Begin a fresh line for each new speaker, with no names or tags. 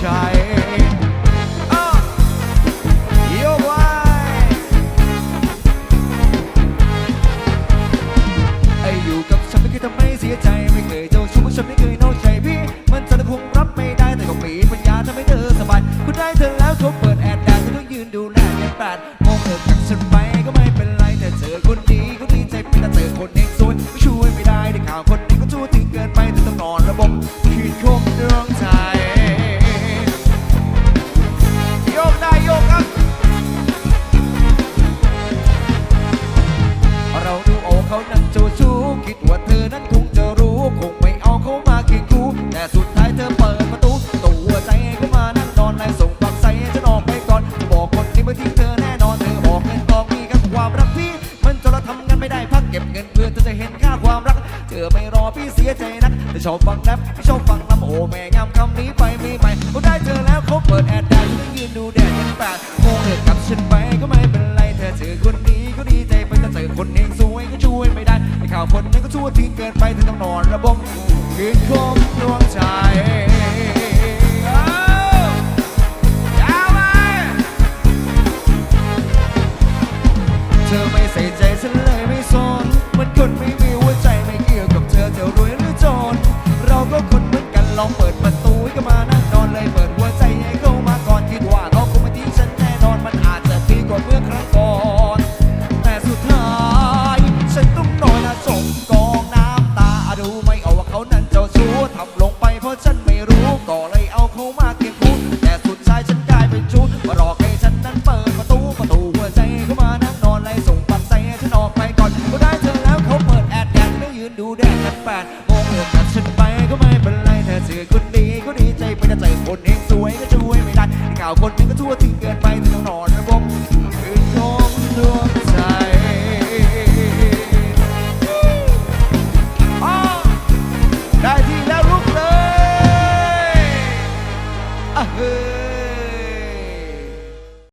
ใจอ้โยกไว้ไอ้อยู่กับฉันไม่เคยทำให้เสียใจ ไม่เคยเจ้าชู้ฉันไม่เคย สุดท้ายเธอเปิดประตูตัวใจก็มานั่งนอนและส่งปักใส่ฉันออกไปก่อนบอกคนที่ไม่ทิ้งเธอแน่นอนเธอบอกเงินกองมีกับความรักพี่ มันจะเราทำกันไม่ได้พักเก็บเงินเพื่อเธอจะเห็นค่าความรัก เธอไม่รอพี่เสียใจนักแต่ชอบฟังแรปชอบฟังลำโอแม่งามคำนี้ไปไมีใหม่เขาได้เธอแล้วเขาเปิดแอดแดนฉันยืนดูแดดยันแปดโมงเลิกกับฉันไปก็ไม่เป็นไรเธอเจอคน ข่าวคนนั้นก็ชั่วทิ้งเกินไปเธอต้องนอนระบมคืนคมดวงใจเธอไม่ใส่ใจฉันเลยไม่สนเหมือนคนไม่มี เขานั้นเจ้าชู้ทำลงไปเพราะฉันไม่รู้ก็เลยเอาเขามาเก็บคุดแต่สุดท้ายฉันกลายเป็นชู้มารอให้ฉันนั้นเปิดประตูประตูหัวใจเขามานั่งนอนไล่ส่งปัดใจให้ฉันออกไปก่อนก็ได้เจอแล้วเขาเปิดแอดแดดไม่ยืนดูแดดกันแปดโมงเรื่จันฉันไปก็ไม่เป็นไรแต่สื่อคนดีก็ดีใจไปแต่ใจคนเองสวยก็ช่วยไม่ได้ข่าวคนนึงก็ทั่วถึงเกินไปเธอต้องนอน